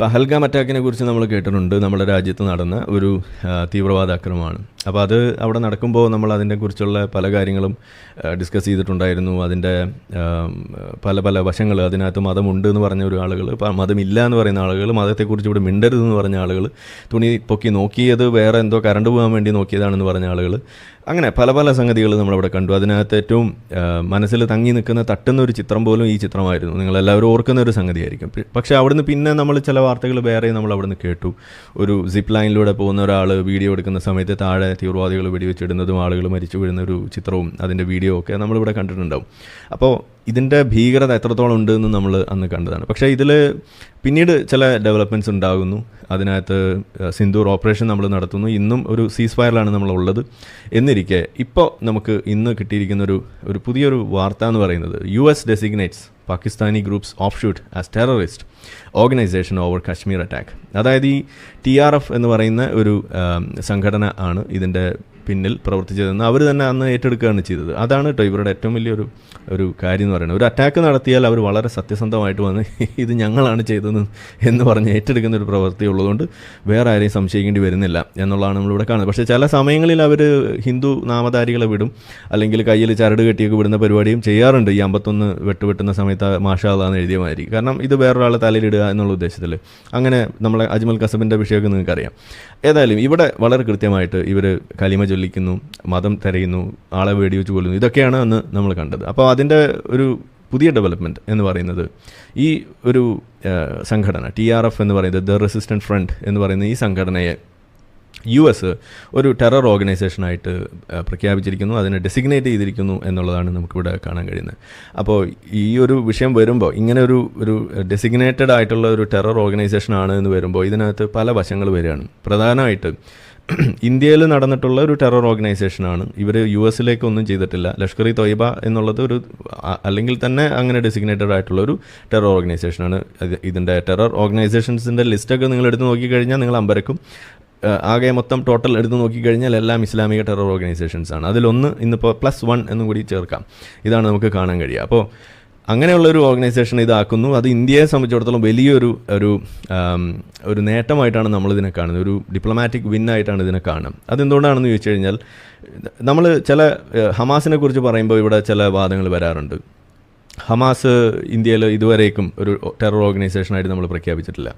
പഹൽഗാം അറ്റാക്കിനെ കുറിച്ച് നമ്മൾ കേട്ടിട്ടുണ്ട്. നമ്മുടെ രാജ്യത്ത് നടന്ന ഒരു തീവ്രവാദ ആക്രമണമാണ് അപ്പോൾ അത് അവിടെ നടക്കുമ്പോൾ നമ്മൾ അതിനെക്കുറിച്ചുള്ള പല കാര്യങ്ങളും ഡിസ്കസ് ചെയ്തിട്ടുണ്ടായിരുന്നു. അതിന്റെ പല പല വശങ്ങൾ അതിനകത്ത് മതമുണ്ട് എന്ന് പറഞ്ഞ ഒരു ആളുകൾ മതമില്ല എന്ന് പറയുന്ന ആളുകൾ മതത്തെക്കുറിച്ച് ഇവിടെ മിണ്ടരുത് എന്ന് പറഞ്ഞ ആളുകൾ തുണി പൊക്കി നോക്കിയത് വേറെ എന്തോ കറണ്ട് പോകാൻ വേണ്ടി നോക്കിയതാണെന്ന് പറഞ്ഞ ആളുകൾ അങ്ങനെ പല പല സംഗതികൾ നമ്മളവിടെ കണ്ടു. അതിനകത്ത് ഏറ്റവും മനസ്സിൽ തങ്ങി നിൽക്കുന്ന തട്ടുന്ന ഒരു ചിത്രം പോലും ഈ ചിത്രമായിരുന്നു. നിങ്ങളെല്ലാവരും ഓർക്കുന്ന ഒരു സംഗതിയായിരിക്കും. പക്ഷേ അവിടുന്ന് പിന്നെ നമ്മൾ ചില വാർത്തകൾ വേറെ നമ്മൾ അവിടുന്ന് കേട്ടു. ഒരു സിപ്പ് ലൈനിലൂടെ പോകുന്ന ഒരാൾ വീഡിയോ എടുക്കുന്ന സമയത്ത് താഴെ തീവ്രവാദികൾ വെടിവെച്ചിടുന്നതും ആളുകൾ മരിച്ചു വീഴുന്ന ഒരു ചിത്രവും അതിന്റെ വീഡിയോ ഒക്കെ നമ്മളിവിടെ കണ്ടിട്ടുണ്ടാവും. അപ്പോൾ ഇതിന്റെ ഭീകരത എത്രത്തോളം ഉണ്ട് എന്ന് നമ്മൾ അന്ന് കണ്ടതാണ്. പക്ഷേ ഇതിൽ പിന്നീട് ചില ഡെവലപ്മെന്റ്സ് ഉണ്ടാകുന്നു. അതിനകത്ത് സിന്ധൂർ ഓപ്പറേഷൻ നമ്മൾ നടത്തുന്നു. ഇന്നും ഒരു സീസ് ഫയറിലാണ് നമ്മളുള്ളത്. എന്നിരിക്കെ ഇപ്പോൾ നമുക്ക് ഇന്ന് കിട്ടിയിരിക്കുന്ന ഒരു ഒരു പുതിയൊരു വാർത്ത എന്ന് പറയുന്നത് U S designates Pakistani groups of shoot as terrorist organisation over Kashmir attack അതായത് ഈ ടി ആർ എഫ് എന്ന് പറയുന്ന ഒരു സംഘടന ആണ് ഇതിന്റെ പിന്നിൽ പ്രവർത്തിച്ചതെന്ന് അവർ തന്നെ അന്ന് ഏറ്റെടുക്കുകയാണ് ചെയ്തത്. അതാണ് കേട്ടോ ഇവരുടെ ഏറ്റവും വലിയൊരു ഒരു കാര്യം എന്ന് പറയുന്നത്. ഒരു അറ്റാക്ക് നടത്തിയാൽ അവർ വളരെ സത്യസന്ധമായിട്ട് വന്ന് ഇത് ഞങ്ങളാണ് ചെയ്തത് എന്ന് പറഞ്ഞ് ഏറ്റെടുക്കുന്ന ഒരു പ്രവൃത്തി ഉള്ളതുകൊണ്ട് വേറെ ആരെയും സംശയിക്കേണ്ടി വരുന്നില്ല എന്നുള്ളതാണ് നമ്മളിവിടെ കാണുന്നത്. പക്ഷേ ചില സമയങ്ങളിൽ അവർ ഹിന്ദു നാമധാരികളെ വിടും. അല്ലെങ്കിൽ കയ്യിൽ ചരട് കെട്ടിയൊക്കെ വിടുന്ന പരിപാടിയും ചെയ്യാറുണ്ട്. ഈ അമ്പത്തൊന്ന് വെട്ടുവെട്ടുന്ന സമയത്ത് മാഷാദാന്ന് എഴുതിയ മാതിരി. കാരണം ഇത് വേറൊരാളെ തലയിലിടുക എന്നുള്ള ഉദ്ദേശത്തിൽ അങ്ങനെ നമ്മളെ അജ്മൽ കസബിന്റെ വിഷയമൊക്കെ നിങ്ങൾക്കറിയാം. ഏതായാലും ഇവിടെ വളരെ കൃത്യമായിട്ട് ഇവർ കലിമ ചൊല്ലിക്കുന്നു മതം തിരയുന്നു ആളെ വെടിവെച്ച് കൊല്ലുന്നു. ഇതൊക്കെയാണ് അന്ന് നമ്മൾ കണ്ടത്. അപ്പോൾ അതിന്റെ ഒരു പുതിയ ഡെവലപ്മെന്റ് എന്ന് പറയുന്നത് ഈ ഒരു സംഘടന ടി ആർ എഫ് എന്ന് പറയുന്നത് ദ റെസിസ്റ്റന്റ് ഫ്രണ്ട് എന്ന് പറയുന്ന ഈ സംഘടനയെ യു എസ് ഒരു ടെറർ ഓർഗനൈസേഷനായിട്ട് പ്രഖ്യാപിച്ചിരിക്കുന്നു അതിനെ ഡെസിഗ്നേറ്റ് ചെയ്തിരിക്കുന്നു എന്നുള്ളതാണ് നമുക്കിവിടെ കാണാൻ കഴിയുന്നത്. അപ്പോൾ ഈ ഒരു വിഷയം വരുമ്പോൾ ഇങ്ങനെ ഒരു ഒരു ഡെസിഗ്നേറ്റഡ് ആയിട്ടുള്ള ഒരു ടെറർ ഓർഗനൈസേഷനാണ് എന്ന് വരുമ്പോൾ ഇതിനകത്ത് പല വശങ്ങൾ വരികയാണ്. പ്രധാനമായിട്ട് ഇന്ത്യയിൽ നടന്നിട്ടുള്ള ഒരു ടെറർ ഓർഗനൈസേഷനാണ്. ഇവർ യു എസിലേക്കൊന്നും ചെയ്തിട്ടില്ല. ലഷ്കർ ഇ തൊയ്ബ എന്നുള്ളത് ഒരു അല്ലെങ്കിൽ തന്നെ അങ്ങനെ ഡെസിഗ്നേറ്റഡ് ആയിട്ടുള്ള ഒരു ടെറർ ഓർഗനൈസേഷനാണ്. ഇത് ഇതിന്റെ ടെറർ ഓർഗനൈസേഷൻസിന്റെ ലിസ്റ്റൊക്കെ നിങ്ങൾ എടുത്ത് നോക്കിക്കഴിഞ്ഞാൽ നിങ്ങൾ അമ്പരക്കും. ആകെ മൊത്തം ടോട്ടൽ എടുത്ത് നോക്കിക്കഴിഞ്ഞാൽ എല്ലാം ഇസ്ലാമിക ടെറർ ഓർഗനൈസേഷൻസ് ആണ്. അതിലൊന്ന് ഇന്നിപ്പോൾ പ്ലസ് വൺ എന്നും കൂടി ചേർക്കാം. ഇതാണ് നമുക്ക് കാണാൻ കഴിയുക. അപ്പോൾ അങ്ങനെയുള്ള ഒരു ഓർഗനൈസേഷൻ ഇതാക്കുന്നു. അത് ഇന്ത്യയെ സംബന്ധിച്ചിടത്തോളം വലിയൊരു ഒരു ഒരു നേട്ടമായിട്ടാണ് നമ്മളിതിനെ കാണുന്നത്. ഒരു ഡിപ്ലോമാറ്റിക് വിന്നായിട്ടാണ് ഇതിനെ കാണുന്നത്. അതെന്തുകൊണ്ടാണെന്ന് ചോദിച്ചു കഴിഞ്ഞാൽ നമ്മൾ ചില ഹമാസിനെ കുറിച്ച് പറയുമ്പോൾ ഇവിടെ ചില വാദങ്ങൾ വരാറുണ്ട്. ഹമാസ് ഇന്ത്യയിൽ ഇതുവരേക്കും ഒരു ടെറർ ഓർഗനൈസേഷനായിട്ട് നമ്മൾ പ്രഖ്യാപിച്ചിട്ടില്ല.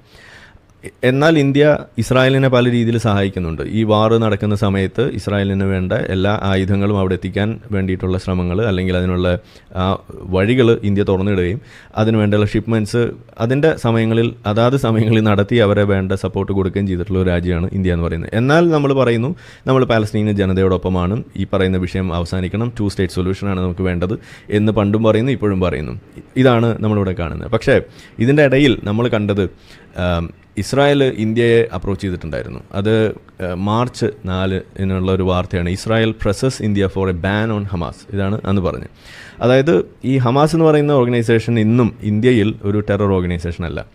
എന്നാൽ ഇന്ത്യ ഇസ്രായേലിനെ പല രീതിയിൽ സഹായിക്കുന്നുണ്ട്. ഈ വാറ് നടക്കുന്ന സമയത്ത് ഇസ്രായേലിന് വേണ്ട എല്ലാ ആയുധങ്ങളും അവിടെ എത്തിക്കാൻ വേണ്ടിയിട്ടുള്ള ശ്രമങ്ങൾ അല്ലെങ്കിൽ അതിനുള്ള വഴികൾ ഇന്ത്യ തുറന്നിടുകയും അതിന് വേണ്ടിയുള്ള ഷിപ്മെന്റ്സ് അതിന്റെ സമയങ്ങളിൽ അതാത് സമയങ്ങളിൽ നടത്തി അവരെ വേണ്ട സപ്പോർട്ട് കൊടുക്കുകയും ചെയ്തിട്ടുള്ള ഒരു രാജ്യമാണ് ഇന്ത്യ എന്ന് പറയുന്നത്. എന്നാൽ നമ്മൾ പറയുന്നു നമ്മൾ പാലസ്തീന ജനതയോടൊപ്പമാണ് ഈ പറയുന്ന വിഷയം അവസാനിക്കണം. ടു സ്റ്റേറ്റ് സൊല്യൂഷനാണ് നമുക്ക് വേണ്ടത് എന്ന് പണ്ടും പറയുന്നു ഇപ്പോഴും പറയുന്നു. ഇതാണ് നമ്മളിവിടെ കാണുന്നത്. പക്ഷേ ഇതിന്റെ ഇടയിൽ നമ്മൾ കണ്ടത് ഇസ്രായേൽ ഇന്ത്യയെ അപ്രോച്ച് ചെയ്തിട്ടുണ്ടായിരുന്നു. അത് മാർച്ച് നാല് എന്നുള്ള ഒരു വാർത്തയാണ്. Israel presses India for a ban on Hamas. ഇതാണ് അന്ന് പറഞ്ഞത്. അതായത് ഈ ഹമാസ് എന്ന് പറയുന്ന ഓർഗനൈസേഷൻ ഇന്നും ഇന്ത്യയിൽ ഒരു ടെറർ ഓർഗനൈസേഷൻ അല്ല.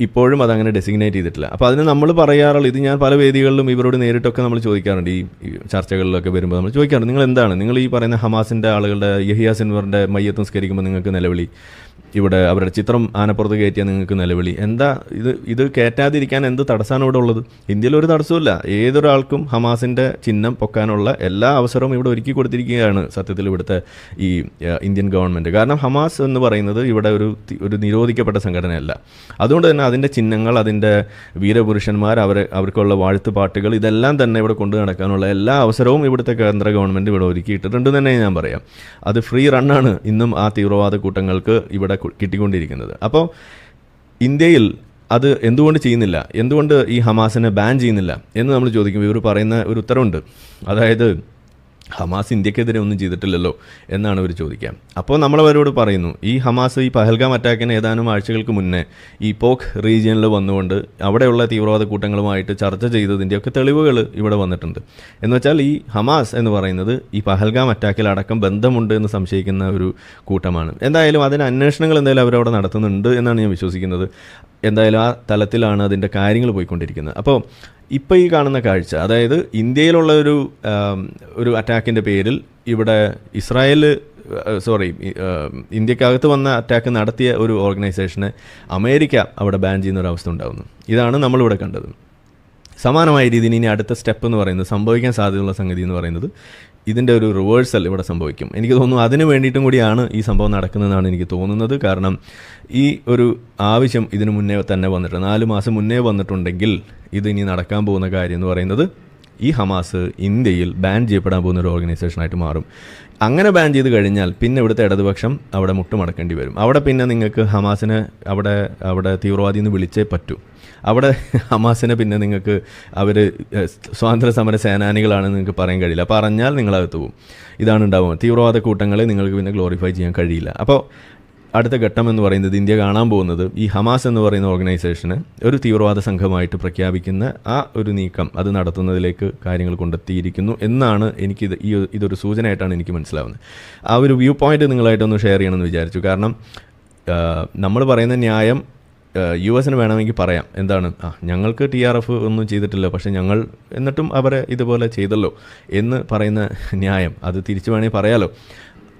ഇപ്പോഴും അതങ്ങനെ ഡെസിഗ്നേറ്റ് ചെയ്തിട്ടില്ല. അപ്പോൾ അതിന് നമ്മൾ പറയാറുള്ള ഇത് ഞാൻ പല വേദികളിലും ഇവരോട് നേരിട്ടൊക്കെ നമ്മൾ ചോദിക്കാറുണ്ട്. ഈ ചർച്ചകളിലൊക്കെ വരുമ്പോൾ നമ്മൾ ചോദിക്കാറുണ്ട്. നിങ്ങൾ എന്താണ്? നിങ്ങൾ ഈ പറയുന്ന ഹമാസിന്റെ ആളുകളുടെ യഹിയ സിൻവറിന്റെ മയ്യത്ത് നിസ്കരിക്കുമ്പോൾ നിങ്ങൾക്ക് നിലവിളി ഇവിടെ അവരുടെ ചിത്രം ആനപ്പുറത്ത് കയറ്റിയാൽ നിങ്ങൾക്ക് നിലവിളി. എന്താ ഇത് ഇത് കയറ്റാതിരിക്കാൻ എന്ത് തടസ്സമാണ് ഇവിടെ ഉള്ളത്? ഇന്ത്യയിൽ ഒരു തടസ്സമില്ല ഏതൊരാൾക്കും ഹമാസിന്റെ ചിഹ്നം പൊക്കാനുള്ള എല്ലാ അവസരവും ഇവിടെ ഒരുക്കി കൊടുത്തിരിക്കുകയാണ് സത്യത്തിൽ ഇവിടുത്തെ ഈ ഇന്ത്യൻ ഗവൺമെന്റ് കാരണം ഹമാസ് എന്ന് പറയുന്നത് ഇവിടെ ഒരു ഒരു നിരോധിക്കപ്പെട്ട സംഘടനയല്ല. അതുകൊണ്ട് തന്നെ അതിന്റെ ചിഹ്നങ്ങൾ അതിന്റെ വീരപുരുഷന്മാർ അവർ അവർക്കുള്ള വാഴ്ത്തുപാട്ടുകൾ ഇതെല്ലാം തന്നെ ഇവിടെ കൊണ്ടു നടക്കാനുള്ള എല്ലാ അവസരവും ഇവിടുത്തെ കേന്ദ്ര ഗവൺമെന്റ് ഇവിടെ ഒരുക്കിയിട്ടുണ്ട് തന്നെ ഞാൻ പറയാം. അത് ഫ്രീ റണ്ണാണ്. ഇന്നും ആ തീവ്രവാദ കൂട്ടങ്ങൾക്ക് ഇവിടെ കു- കിട്ടിക്കൊണ്ടിരിക്കുന്നത്. അപ്പോൾ ഇന്ത്യയിൽ അത് എന്തുകൊണ്ട് ചെയ്യുന്നില്ല? എന്തുകൊണ്ട് ഈ ഹമാസിനെ ബാൻ ചെയ്യുന്നില്ല? എന്ന് നമ്മൾ ചോദിക്കുമ്പോൾ ഇവർ പറയുന്ന ഒരു ഉത്തരവുണ്ട് അതായത് ഹമാസ് ഇന്ത്യക്കെതിരെ ഒന്നും ചെയ്തിട്ടില്ലല്ലോ എന്നാണ് അവർ ചോദിക്കാം അപ്പോൾ നമ്മളവരോട് പറയുന്നു ഈ ഹമാസ് ഈ പഹൽഗാം അറ്റാക്കിന് ഏതാനും ആഴ്ചകൾക്ക് മുന്നേ ഈ പോക്ക് റീജിയനിൽ വന്നുകൊണ്ട് അവിടെയുള്ള തീവ്രവാദ കൂട്ടങ്ങളുമായിട്ട് ചർച്ച ചെയ്തതിന്റെയൊക്കെ തെളിവുകൾ ഇവിടെ വന്നിട്ടുണ്ട്. എന്ന് വെച്ചാൽ ഈ ഹമാസ് എന്ന് പറയുന്നത് ഈ പഹൽഗാം അറ്റാക്കിൽ അടക്കം ബന്ധമുണ്ട് എന്ന് സംശയിക്കുന്ന ഒരു കൂട്ടമാണ്. എന്തായാലും അതിന് അന്വേഷണങ്ങൾ എന്തായാലും അവരവിടെ നടത്തുന്നുണ്ട് എന്നാണ് ഞാൻ വിശ്വസിക്കുന്നത്. എന്തായാലും ആ തലത്തിലാണ് അതിന്റെ കാര്യങ്ങൾ പോയിക്കൊണ്ടിരിക്കുന്നത്. അപ്പോൾ ഇപ്പോൾ ഈ കാണുന്ന കാഴ്ച അതായത് ഇന്ത്യയിലുള്ള ഒരു ഒരു അറ്റാക്കിന്റെ പേരിൽ ഇവിടെ ഇസ്രായേൽ സോറി ഇന്ത്യക്കകത്ത് വന്ന അറ്റാക്ക് നടത്തിയ ഒരു ഓർഗനൈസേഷനെ അമേരിക്ക അവിടെ ബാൻ ചെയ്യുന്ന ഒരു അവസ്ഥ ഉണ്ടാകുന്നു ഇതാണ് നമ്മളിവിടെ കണ്ടത്. സമാനമായ രീതിയിൽ ഇനി അടുത്ത സ്റ്റെപ്പ് എന്ന് പറയുന്നത് സംഭവിക്കാൻ സാധ്യതയുള്ള സംഗതി എന്ന് പറയുന്നത് ഇതിന്റെ ഒരു റിവേഴ്സൽ ഇവിടെ സംഭവിക്കും. എനിക്ക് തോന്നുന്നു അതിന് വേണ്ടിയിട്ടും കൂടിയാണ് ഈ സംഭവം നടക്കുന്നതെന്നാണ് എനിക്ക് തോന്നുന്നത്. കാരണം ഈ ഒരു ആവശ്യം ഇതിനു മുന്നേ തന്നെ വന്നിട്ടുണ്ട്. നാല് മാസം മുന്നേ വന്നിട്ടുണ്ടെങ്കിൽ ഇത് ഇനി നടക്കാൻ പോകുന്ന കാര്യം എന്ന് പറയുന്നത് ഈ ഹമാസ് ഇന്ത്യയിൽ ബാൻ ചെയ്യപ്പെടാൻ പോകുന്ന ഒരു ഓർഗനൈസേഷനായിട്ട് മാറും. അങ്ങനെ ബാൻ ചെയ്ത് കഴിഞ്ഞാൽ പിന്നെ ഇവിടുത്തെ ഇടതുപക്ഷം അവിടെ മുട്ടുമടക്കേണ്ടി വരും. അവിടെ പിന്നെ നിങ്ങൾക്ക് ഹമാസിനെ അവിടെ അവിടെ തീവ്രവാദി എന്ന് വിളിച്ചേ പറ്റൂ. അവിടെ ഹമാസിനെ പിന്നെ നിങ്ങൾക്ക് അവർ സ്വാതന്ത്ര്യ സമര സേനാനികളാണെന്ന് നിങ്ങൾക്ക് പറയാൻ കഴിയില്ല. പറഞ്ഞാൽ നിങ്ങളകത്ത് പോകും. ഇതാണ് ഉണ്ടാവുക. തീവ്രവാദ കൂട്ടങ്ങളെ നിങ്ങൾക്ക് പിന്നെ ഗ്ലോറിഫൈ ചെയ്യാൻ കഴിയില്ല. അപ്പോൾ അടുത്ത ഘട്ടം എന്ന് പറയുന്നത് ഇന്ത്യ കാണാൻ പോകുന്നത് ഈ ഹമാസ് എന്ന് പറയുന്ന ഓർഗനൈസേഷന് ഒരു തീവ്രവാദ സംഘമായിട്ട് പ്രഖ്യാപിക്കുന്ന ആ ഒരു നീക്കം അത് നടത്തുന്നതിലേക്ക് കാര്യങ്ങൾ കൊണ്ടെത്തിയിരിക്കുന്നു എന്നാണ് എനിക്കിത് ഈ ഇതൊരു സൂചനയായിട്ടാണ് എനിക്ക് മനസ്സിലാവുന്നത്. ആ ഒരു വ്യൂ പോയിന്റ് നിങ്ങളായിട്ടൊന്ന് ഷെയർ ചെയ്യണമെന്ന് വിചാരിച്ചു. കാരണം നമ്മൾ പറയുന്ന ന്യായം യു എസിന് വേണമെങ്കിൽ പറയാം. എന്താണ്? ആ ഞങ്ങൾക്ക് ടി ആർ എഫ് ഒന്നും ചെയ്തിട്ടില്ല. പക്ഷേ ഞങ്ങൾ എന്നിട്ടും അവരെ ഇതുപോലെ ചെയ്തല്ലോ എന്ന് പറയുന്ന ന്യായം. അത് തിരിച്ചു വേണമെങ്കിൽ പറയാലോ.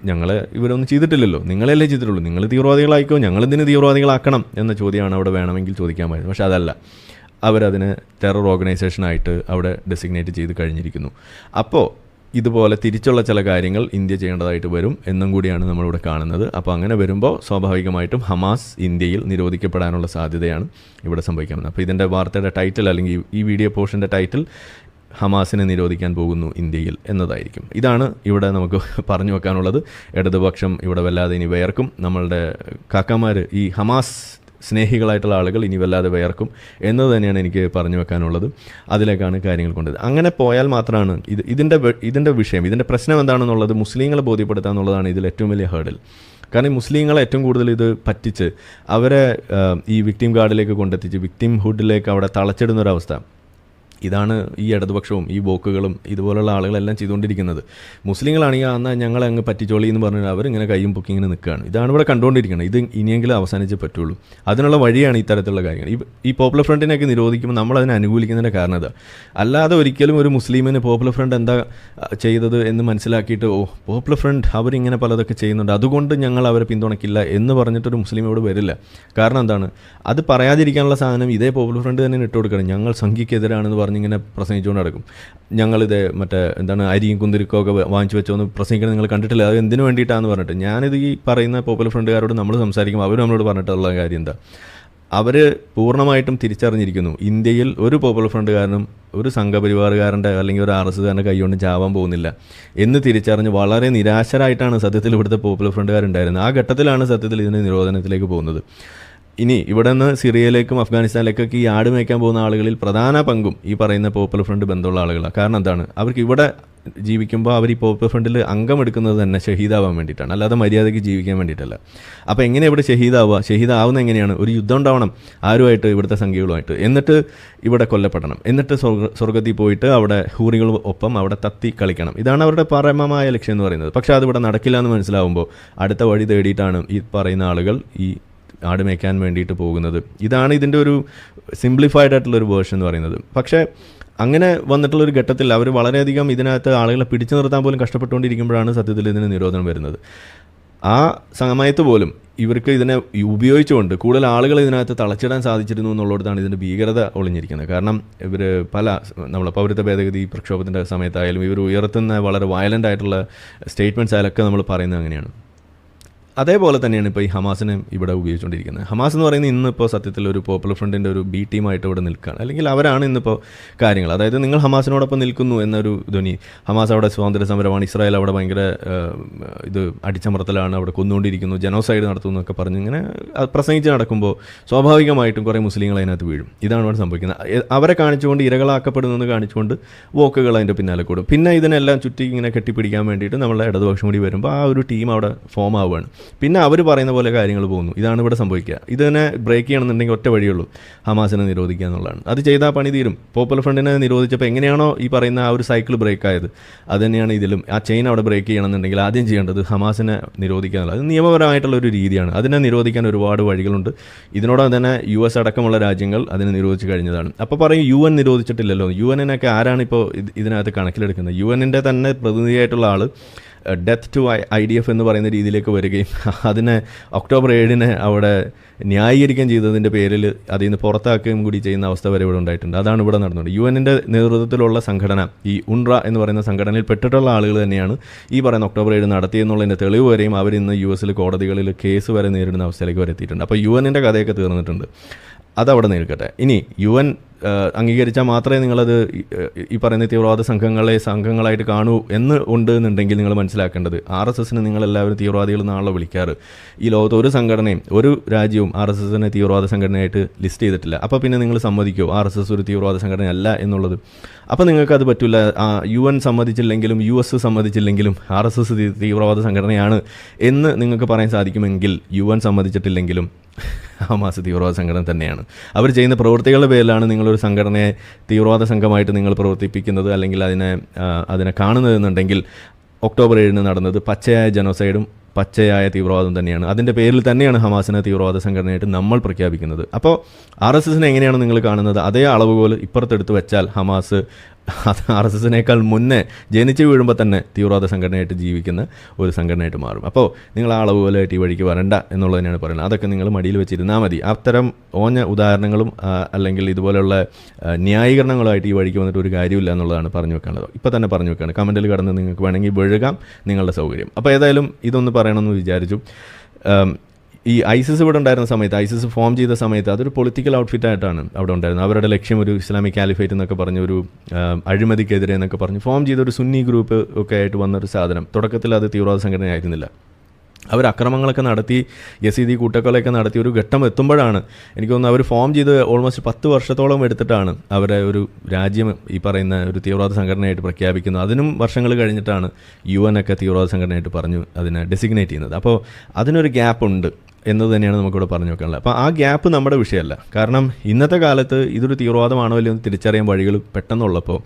ഞങ്ങൾ ഇവരൊന്നും ചെയ്തിട്ടില്ലല്ലോ. നിങ്ങളല്ലേ ചെയ്തിട്ടുള്ളൂ. നിങ്ങൾ തീവ്രവാദികളായിക്കോ ഞങ്ങളെന്തിന് തീവ്രവാദികളാക്കണം എന്ന ചോദ്യമാണ് അവിടെ വേണമെങ്കിൽ ചോദിക്കാൻ പറ്റുന്നത് പക്ഷേ അതല്ല. അവരതിന് ടെറർ ഓർഗനൈസേഷനായിട്ട് അവിടെ ഡെസിഗ്നേറ്റ് ചെയ്ത് കഴിഞ്ഞിരിക്കുന്നു. അപ്പോൾ ഇതുപോലെ തിരിച്ചുള്ള ചില കാര്യങ്ങൾ ഇന്ത്യ ചെയ്യേണ്ടതായിട്ട് വരും എന്നും കൂടിയാണ് നമ്മളിവിടെ കാണുന്നത്. അപ്പോൾ അങ്ങനെ വരുമ്പോൾ സ്വാഭാവികമായിട്ടും ഹമാസ് ഇന്ത്യയിൽ നിരോധിക്കപ്പെടാനുള്ള സാധ്യതയാണ് ഇവിടെ സംഭവിക്കുന്നത്. അപ്പോൾ ഇതിന്റെ വാർത്തയുടെ ടൈറ്റിൽ അല്ലെങ്കിൽ ഈ വീഡിയോ പോർഷന്റെ ടൈറ്റിൽ ഹമാസിനെ നിരോധിക്കാൻ പോകുന്നു ഇന്ത്യയിൽ എന്നതായിരിക്കും. ഇതാണ് ഇവിടെ നമുക്ക് പറഞ്ഞു വെക്കാനുള്ളത്. ഇടതുപക്ഷം ഇവിടെ വല്ലാതെ ഇനി വയർക്കും. നമ്മളുടെ കാക്കമാർ ഈ ഹമാസ് സ്നേഹികളായിട്ടുള്ള ആളുകൾ ഇനി വല്ലാതെ വയർക്കും എന്നത് തന്നെയാണ് എനിക്ക് പറഞ്ഞു വെക്കാനുള്ളത്. അതിലേക്കാണ് കാര്യങ്ങൾ കൊണ്ടത്. അങ്ങനെ പോയാൽ മാത്രമാണ് ഇത് ഇതിന്റെ ഇതിന്റെ വിഷയം. ഇതിന്റെ പ്രശ്നം എന്താണെന്നുള്ളത് മുസ്ലിങ്ങളെ ബോധ്യപ്പെടുത്തുക എന്നുള്ളതാണ് ഇതിൽ ഏറ്റവും വലിയ ഹേർഡിൽ കാരണം ഈ മുസ്ലിങ്ങളെ ഏറ്റവും കൂടുതൽ ഇത് പറ്റിച്ച് അവരെ ഈ വിക്ടിം ഗാർഡിലേക്ക് കൊണ്ടെത്തിച്ച് വിക്ടിം ഹുഡിലേക്ക് അവിടെ തളച്ചിടുന്ന ഒരു അവസ്ഥ. ഇതാണ് ഈ ഇടതുപക്ഷവും ഈ ബോക്കുകളും ഇതുപോലുള്ള ആളുകളെല്ലാം ചെയ്തുകൊണ്ടിരിക്കുന്നത്. മുസ്ലിങ്ങളാണെങ്കിൽ എന്നാൽ ഞങ്ങളെ അങ്ങ് പറ്റിച്ചോളി എന്ന് പറഞ്ഞാൽ അവരിങ്ങനെ കൈയും പൊക്കി ഇങ്ങനെ നിൽക്കുകയാണ്. ഇതാണ് ഇവിടെ കണ്ടുകൊണ്ടിരിക്കുന്നത്. ഇത് ഇനിയെങ്കിലും അവസാനിച്ചേ പറ്റുള്ളൂ. അതിനുള്ള വഴിയാണ് ഇത്തരത്തിലുള്ള കാര്യങ്ങൾ. ഈ ഈ പോപ്പുലർ ഫ്രണ്ടിനെയൊക്കെ നിരോധിക്കുമ്പോൾ നമ്മൾ അതിനെ അനുകൂലിക്കുന്നതിന്റെ കാരണം ഇതാ അല്ലാതെ ഒരിക്കലും ഒരു മുസ്ലിമിന് പോപ്പുലർ ഫ്രണ്ട് എന്താ ചെയ്തത് എന്ന് മനസ്സിലാക്കിയിട്ട് ഓ പോപ്പുലർ ഫ്രണ്ട് അവരിങ്ങനെ പലതൊക്കെ ചെയ്യുന്നുണ്ട്. അതുകൊണ്ട് ഞങ്ങൾ അവരെ പിന്തുണയ്ക്കില്ല എന്ന് പറഞ്ഞിട്ടൊരു മുസ്ലിം ഇവിടെ വരില്ല. കാരണം എന്താണ്? അത് പറയാതിരിക്കാനുള്ള സാധനം ഇതേ പോപ്പുലർ ഫ്രണ്ട് തന്നെ ഇട്ട് കൊടുക്കണം ഞങ്ങൾ സംഖ്യക്കെതിരാണെന്ന് പറഞ്ഞിങ്ങനെ പ്രസംഗിച്ചുകൊണ്ട് നടക്കും ഞങ്ങളിത് മറ്റേ എന്താണ് അരിയും കുന്തിരിക്കോ ഒക്കെ വാങ്ങിച്ചു വെച്ചോന്ന് പ്രസംഗിക്കണം നിങ്ങൾ കണ്ടിട്ടില്ല? അത് എന്തിനു വേണ്ടിയിട്ടാണെന്ന് പറഞ്ഞിട്ട്. ഞാനിത് ഈ പറയുന്ന പോപ്പുലർ ഫ്രണ്ടുകാരോട് നമ്മൾ സംസാരിക്കുമ്പോൾ അവർ നമ്മളോട് പറഞ്ഞിട്ടുള്ള കാര്യം എന്താ? അവർ പൂർണമായിട്ടും തിരിച്ചറിഞ്ഞിരിക്കുന്നു. ഇന്ത്യയിൽ ഒരു പോപ്പുലർ ഫ്രണ്ടുകാരനും ഒരു സംഘപരിവാറുകാരന്റെ അല്ലെങ്കിൽ ഒരു ആർ എസ് കാരന്റെ കൈകൊണ്ട് ചാവാൻ പോകുന്നില്ല എന്ന് തിരിച്ചറിഞ്ഞ് വളരെ നിരാശരായിട്ടാണ് സത്യത്തിൽ ഇവിടുത്തെ പോപ്പുലർ ഫ്രണ്ടുകാരുണ്ടായിരുന്നത് ആ ഘട്ടത്തിലാണ് സത്യത്തിൽ ഇതിന്റെ നിരോധനത്തിലേക്ക് പോകുന്നത്. ഇനി ഇവിടെ നിന്ന് സിറിയയിലേക്കും അഫ്ഗാനിസ്ഥാനിലേക്കൊക്കെ ഈ ആട് മേയ്ക്കാൻ പോകുന്ന ആളുകളിൽ പ്രധാന പങ്കും ഈ പറയുന്ന പോപ്പുലർ ഫ്രണ്ട് ബന്ധമുള്ള ആളുകളാണ് കാരണം എന്താണ്? അവർക്ക് ഇവിടെ ജീവിക്കുമ്പോൾ അവർ ഈ പോപ്പുലർ ഫ്രണ്ടിൽ അംഗം എടുക്കുന്നത് തന്നെ ഷഹീദാവാൻ വേണ്ടിയിട്ടാണ്. അല്ലാതെ മര്യാദയ്ക്ക് ജീവിക്കാൻ വേണ്ടിയിട്ടല്ല. അപ്പോൾ എങ്ങനെ ഇവിടെ ഷഹീദാവുക? ഷഹീദാവുന്ന എങ്ങനെയാണ്? ഒരു യുദ്ധം ഉണ്ടാവണം ആരുമായിട്ട് ഇവിടുത്തെ സംഖ്യകളുമായിട്ട് എന്നിട്ട് ഇവിടെ കൊല്ലപ്പെടണം. എന്നിട്ട് സ്വർഗ സ്വർഗത്തിൽ പോയിട്ട് അവിടെ ഹൂറികൾ ഒപ്പം അവിടെ തത്തി കളിക്കണം. ഇതാണ് അവരുടെ പരമമായ ലക്ഷ്യം എന്ന് പറയുന്നത്. പക്ഷേ അതിവിടെ നടക്കില്ല എന്ന് മനസ്സിലാവുമ്പോൾ അടുത്ത വഴി തേടിയിട്ടാണ് ഈ പറയുന്ന ആളുകൾ ഈ ആട് മേയ്ക്കാൻ വേണ്ടിയിട്ട് പോകുന്നത്. ഇതാണ് ഇതിന്റെ ഒരു സിംപ്ലിഫൈഡ് ആയിട്ടുള്ള ഒരു വേർഷൻ എന്ന് പറയുന്നത്. പക്ഷേ അങ്ങനെ വന്നിട്ടുള്ള ഒരു ഘട്ടത്തിൽ അവർ വളരെയധികം ഇതിനകത്ത് ആളുകളെ പിടിച്ചു നിർത്താൻ പോലും കഷ്ടപ്പെട്ടുകൊണ്ടിരിക്കുമ്പോഴാണ് സത്യത്തിൽ ഇതിന് നിരോധനം വരുന്നത്. ആ സമയത്ത് പോലും ഇവർക്ക് ഇതിനെ ഉപയോഗിച്ചുകൊണ്ട് കൂടുതൽ ആളുകൾ ഇതിനകത്ത് തളച്ചിടാൻ സാധിച്ചിരുന്നു എന്നുള്ളിടത്താണ് ഇതിന്റെ ഭീകരത ഒളിഞ്ഞിരിക്കുന്നത്. കാരണം ഇവർ പല നമ്മൾ പൗരത്വ ഭേദഗതി പ്രക്ഷോഭത്തിന്റെ സമയത്തായാലും ഇവർ ഉയർത്തുന്ന വളരെ വയലന്റ് ആയിട്ടുള്ള സ്റ്റേറ്റ്മെന്റ്സ് ആയാലൊക്കെ നമ്മൾ പറയുന്നത് അങ്ങനെയാണ്. അതേപോലെ തന്നെയാണ് ഇപ്പോൾ ഈ ഹമാസിനെ ഇവിടെ ഉപയോഗിച്ചുകൊണ്ടിരിക്കുന്നത്. ഹമാസ് എന്ന് പറയുന്നത് ഇന്നിപ്പോൾ സത്യത്തിൽ ഒരു പോപ്പുലർ ഫ്രണ്ടിന്റെ ഒരു ബി ടീമായിട്ട് ഇവിടെ നിൽക്കുകയാണ്. അല്ലെങ്കിൽ അവരാണ് ഇന്നിപ്പോൾ കാര്യങ്ങൾ. അതായത് നിങ്ങൾ ഹമാസിനോടൊപ്പം നിൽക്കുന്നു എന്നൊരു ധ്വനി. ഹമാസ് അവിടെ സ്വാതന്ത്ര്യ സമരമാണ്. ഇസ്രായേൽ അവിടെ ഭയങ്കര ഇത് അടിച്ചമർത്തലാണ്. അവിടെ കൊന്നുകൊണ്ടിരിക്കുന്നു. ജനോസൈഡ് നടത്തുന്നു എന്നൊക്കെ പറഞ്ഞ് ഇങ്ങനെ പ്രസംഗിച്ച് നടക്കുമ്പോൾ സ്വാഭാവികമായിട്ടും കുറേ മുസ്ലിങ്ങൾ അതിനകത്ത് വീഴും. ഇതാണ് ഇവിടെ സംഭവിക്കുന്നത്. അവരെ കാണിച്ചുകൊണ്ട് ഇരകളാക്കപ്പെടുന്നതെന്ന് കാണിച്ചുകൊണ്ട് വോക്കുകൾ അതിന്റെ പിന്നാലെ കൂടും. പിന്നെ ഇതിനെല്ലാം ചുറ്റി ഇങ്ങനെ കെട്ടിപ്പിടിക്കാൻ വേണ്ടിയിട്ട് നമ്മളെ ഇടതുപക്ഷം കൂടി വരുമ്പോൾ ആ ഒരു ടീം അവിടെ ഫോം ആവുകയാണ്. പിന്നെ അവർ പറയുന്ന പോലെ കാര്യങ്ങൾ പോകുന്നു. ഇതാണ് ഇവിടെ സംഭവിക്കുക. ഇത് തന്നെ ബ്രേക്ക് ചെയ്യണമെന്നുണ്ടെങ്കിൽ ഒറ്റ വഴിയുള്ളൂ. ഹമാസിനെ നിരോധിക്കുക എന്നുള്ളതാണ്. അത് ചെയ്താൽ പണി തീരും. പോപ്പുലർ ഫ്രണ്ടിനെ നിരോധിച്ചപ്പോൾ എങ്ങനെയാണോ ഈ പറയുന്ന ആ ഒരു സൈക്കിൾ ബ്രേക്ക് ആയത്? അതുതന്നെയാണ് ഇതിലും. ആ ചെയിൻ അവിടെ ബ്രേക്ക് ചെയ്യണമെന്നുണ്ടെങ്കിൽ ആദ്യം ചെയ്യേണ്ടത് ഹമാസിനെ നിരോധിക്കുക എന്നുള്ളത്. അത് നിയമപരമായിട്ടുള്ള ഒരു രീതിയാണ്. അതിനെ നിരോധിക്കാൻ ഒരുപാട് വഴികളുണ്ട്. ഇതിനോടൊപ്പം തന്നെ യു എസ് അടക്കമുള്ള രാജ്യങ്ങൾ അതിനെ നിരോധിച്ച് കഴിഞ്ഞതാണ്. അപ്പോൾ പറയും യു എൻ നിരോധിച്ചിട്ടില്ലല്ലോ. യു എന്നിനൊക്കെ ആരാണ് ഇപ്പോൾ ഇതിനകത്ത് കണക്കിലെടുക്കുന്നത്? യു എന്നിന്റെ തന്നെ പ്രതിനിധിയായിട്ടുള്ള ആൾ death to I D F എന്ന് പറയുന്ന രീതിയിലേക്ക് വരികയും അതിനെ ഒക്ടോബർ ഏഴിന് അവിടെ ന്യായീകരിക്കുകയും ചെയ്തതിന്റെ പേരിൽ അതിൽ നിന്ന് പുറത്താക്കുകയും കൂടി ചെയ്യുന്ന അവസ്ഥ വരെ ഇവിടെ ഉണ്ടായിട്ടുണ്ട്. അതാണ് ഇവിടെ നടന്നത്. യു എന്റെ നേതൃത്വത്തിലുള്ള സംഘടന ഈ ഉൺറ എന്ന് പറയുന്ന സംഘടനയിൽ പെട്ടിട്ടുള്ള ആളുകൾ തന്നെയാണ് ഈ പറയുന്ന ഒക്ടോബർ ഏഴ് നടത്തിയെന്നുള്ളതിന്റെ തെളിവ് വരെയും അവരിന്ന് യു എസിൽ കോടതികളിൽ കേസ് വരെ നേരിടുന്ന അവസ്ഥയിലേക്ക് വരെ എത്തിയിട്ടുണ്ട്. അപ്പോൾ യു എന്റെ കഥയൊക്കെ തീർന്നിട്ടുണ്ട്. അതവിടെ നിൽക്കട്ടെ. ഇനി യു എൻ അംഗീകരിച്ചാൽ മാത്രമേ നിങ്ങളത് ഈ- പറയുന്ന തീവ്രവാദ സംഘങ്ങളെ സംഘങ്ങളായിട്ട് കാണൂ എന്ന് ഉണ്ട് എന്നുണ്ടെങ്കിൽ നിങ്ങൾ മനസ്സിലാക്കേണ്ടത് ആർ എസ് എസിന് നിങ്ങളെല്ലാവരും തീവ്രവാദികൾ എന്നാണല്ലോ വിളിക്കാറ്. ഈ ലോകത്ത് ഒരു സംഘടനയും ഒരു രാജ്യവും ആർ എസ് എസിനെ തീവ്രവാദ സംഘടനയായിട്ട് ലിസ്റ്റ് ചെയ്തിട്ടില്ല. അപ്പോൾ പിന്നെ നിങ്ങൾ സമ്മതിക്കുമോ ആർ എസ് എസ് ഒരു തീവ്രവാദ സംഘടനയല്ല എന്നുള്ളത്. അപ്പോൾ നിങ്ങൾക്കത് പറ്റില്ല യു എൻ സമ്മതിച്ചില്ലെങ്കിലും യു എസ് സമ്മതിച്ചില്ലെങ്കിലും ആർ എസ് എസ് തീവ്രവാദ സംഘടനയാണ് എന്ന് നിങ്ങൾക്ക് പറയാൻ സാധിക്കുമെങ്കിൽ യു എൻ സമ്മതിച്ചിട്ടില്ലെങ്കിലും ഹമാസ് തീവ്രവാദ സംഘടന തന്നെയാണ്. അവർ ചെയ്യുന്ന പ്രവൃത്തികളുടെ പേരിലാണ് നിങ്ങളൊരു സംഘടനയെ തീവ്രവാദ സംഘമായിട്ട് നിങ്ങൾ പ്രവർത്തിപ്പിക്കുന്നത് അല്ലെങ്കിൽ അതിനെ അതിനെ കാണുന്നതെന്നുണ്ടെങ്കിൽ ഒക്ടോബർ ഏഴിന് നടന്നത് പച്ചയായ ജനോസൈഡും പച്ചയായ തീവ്രവാദം തന്നെയാണ്. അതിന്റെ പേരിൽ തന്നെയാണ് ഹമാസിനെ തീവ്രവാദ സംഘടനയായിട്ട് നമ്മൾ പ്രഖ്യാപിക്കുന്നത്. അപ്പോൾ ആർ എസ് എസിനെ എങ്ങനെയാണ് നിങ്ങൾ കാണുന്നത്? അതേ അളവുകോൽ ഇപ്പുറത്തെടുത്ത് വെച്ചാൽ ഹമാസ് അത് ആർ എസ് എസിനേക്കാൾ മുന്നേ ജനിച്ച് വീഴുമ്പോൾ തന്നെ തീവ്രവാദ സംഘടനയായിട്ട് ജീവിക്കുന്ന ഒരു സംഘടനയായിട്ട് മാറും. അപ്പോൾ നിങ്ങൾ ആ അളവ് പോലെ ഈ വഴിക്ക് വരണ്ട എന്നുള്ളത് തന്നെയാണ് പറയുന്നത്. അതൊക്കെ നിങ്ങൾ മടിയിൽ വെച്ചിരുന്നാൽ മതി. അത്തരം ഓഞ്ഞ ഉദാഹരണങ്ങളും അല്ലെങ്കിൽ ഇതുപോലെയുള്ള ന്യായീകരണങ്ങളുമായിട്ട് ഈ വഴിക്ക് വന്നിട്ട് ഒരു കാര്യമില്ല എന്നുള്ളതാണ് പറഞ്ഞു വെക്കാനുള്ളത്. ഇപ്പോൾ തന്നെ പറഞ്ഞു വെക്കാണ്. കമന്റിൽ കടന്ന് നിങ്ങൾക്ക് വേണമെങ്കിൽ വിഴുകാം നിങ്ങളുടെ സൗകര്യം. അപ്പോൾ ഏതായാലും ഇതൊന്ന് പറയണമെന്ന് വിചാരിച്ചു. ഈ ഐസിസ് ഇവിടെ ഉണ്ടായിരുന്ന സമയത്ത് ഐസിസ് ഫോം ചെയ്ത സമയത്ത് അതൊരു പൊളിറ്റിക്കൽ ഔട്ട്ഫിറ്റ് ആയിട്ടാണ് അവിടെ ഉണ്ടായിരുന്നത്. അവരുടെ ലക്ഷ്യം ഒരു ഇസ്ലാമിക് കാലിഫേറ്റ് എന്നൊക്കെ പറഞ്ഞ ഒരു അഴിമതിക്കെതിരെ എന്നൊക്കെ പറഞ്ഞ് ഫോം ചെയ്ത ഒരു സുന്നി ഗ്രൂപ്പ് ഒക്കെ ആയിട്ട് വന്നൊരു സാധനം. തുടക്കത്തിൽ അത് തീവ്രവാദ സംഘടനയായിരുന്നില്ല. അവർ അക്രമങ്ങളൊക്കെ നടത്തി യസീദി കൂട്ടക്കൊലയൊക്കെ നടത്തി ഒരു ഘട്ടം എത്തുമ്പോഴാണ് എനിക്ക് തോന്നുന്നു അവർ ഫോം ചെയ്ത് ഓൾമോസ്റ്റ് പത്ത് വർഷത്തോളം എടുത്തിട്ടാണ് അവരെ ഒരു രാജ്യം ഈ പറയുന്ന ഒരു തീവ്രവാദ സംഘടനയായിട്ട് പ്രഖ്യാപിക്കുന്നത്. അതിനും വർഷങ്ങൾ കഴിഞ്ഞിട്ടാണ് യു എൻ ഒക്കെ തീവ്രവാദ സംഘടനയായിട്ട് പറഞ്ഞു അതിനെ ഡെസിഗ്നേറ്റ് ചെയ്യുന്നത്. അപ്പോൾ അതിനൊരു ഗ്യാപ്പ് ഉണ്ട്. എന്നത് തന്നെയാണ് നമുക്കിവിടെ പറഞ്ഞു വെക്കാനുള്ളത്. അപ്പോൾ ആ ഗ്യാപ്പ് നമ്മുടെ വിഷയമല്ല. കാരണം ഇന്നത്തെ കാലത്ത് ഇതൊരു തീവ്രവാദമാണോ അല്ലയോ എന്ന് തിരിച്ചറിയാൻ വഴികൾ പെട്ടെന്നുള്ളപ്പോൾ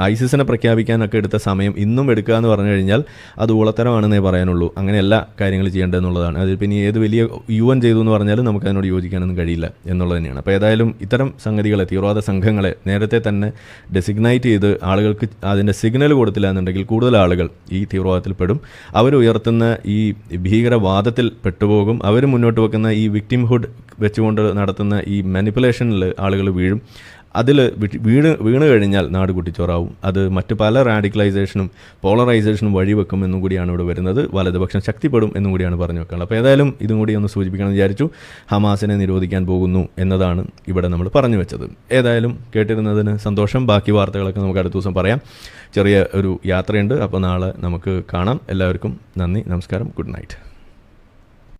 ഐസിസിനെ പ്രഖ്യാപിക്കാനൊക്കെ എടുത്ത സമയം ഇന്നും എടുക്കുക എന്ന് പറഞ്ഞു കഴിഞ്ഞാൽ അത് ഊളത്തരമാണെന്നേ പറയാനുള്ളൂ. അങ്ങനെ എല്ലാ കാര്യങ്ങൾ ചെയ്യേണ്ടതെന്നുള്ളതാണ് അതിൽ പിന്നെ ഏത് വലിയ യു എൻ ചെയ്തു എന്ന് പറഞ്ഞാലും നമുക്ക് അതിനോട് യോജിക്കാനൊന്നും കഴിയില്ല എന്നുള്ളത് തന്നെയാണ്. അപ്പോൾ ഏതായാലും ഇത്തരം സംഗതികളെ തീവ്രവാദ സംഘങ്ങളെ നേരത്തെ തന്നെ ഡെസിഗ്നൈറ്റ് ചെയ്ത് ആളുകൾക്ക് അതിന്റെ സിഗ്നൽ കൊടുത്തില്ല എന്നുണ്ടെങ്കിൽ കൂടുതൽ ആളുകൾ ഈ തീവ്രവാദത്തിൽ പെടും. അവർ ഉയർത്തുന്ന ഈ ഭീകരവാദത്തിൽ പെട്ടുപോകും. അവർ മുന്നോട്ട് വെക്കുന്ന ഈ വിക്ടിംഹുഡ് വെച്ചുകൊണ്ട് നടത്തുന്ന ഈ മാനിപ്പുലേഷനിൽ ആളുകൾ വീഴും. അതിൽ വീണ് വീണ് കഴിഞ്ഞാൽ നാട് കുട്ടിച്ചോറാവും. അത് മറ്റ് പല റാഡിക്കലൈസേഷനും പോളറൈസേഷനും വഴിവെക്കും എന്നും കൂടിയാണ് ഇവിടെ വരുന്നത്. വലതുപക്ഷം ശക്തിപ്പെടും എന്നും കൂടിയാണ് പറഞ്ഞു വെക്കാനുള്ളത്. അപ്പോൾ ഏതായാലും ഇതും കൂടി ഒന്ന് സൂചിപ്പിക്കണം വിചാരിച്ചു. ഹമാസിനെ നിരോധിക്കാൻ പോകുന്നു എന്നതാണ് ഇവിടെ നമ്മൾ പറഞ്ഞു വെച്ചത്. ഏതായാലും കേട്ടിരുന്നതിന് സന്തോഷം. ബാക്കി വാർത്തകളൊക്കെ നമുക്ക് അടുത്ത ദിവസം പറയാം. ചെറിയ ഒരു യാത്രയുണ്ട്. അപ്പോൾ നാളെ നമുക്ക് കാണാം. എല്ലാവർക്കും നന്ദി നമസ്കാരം. Good night.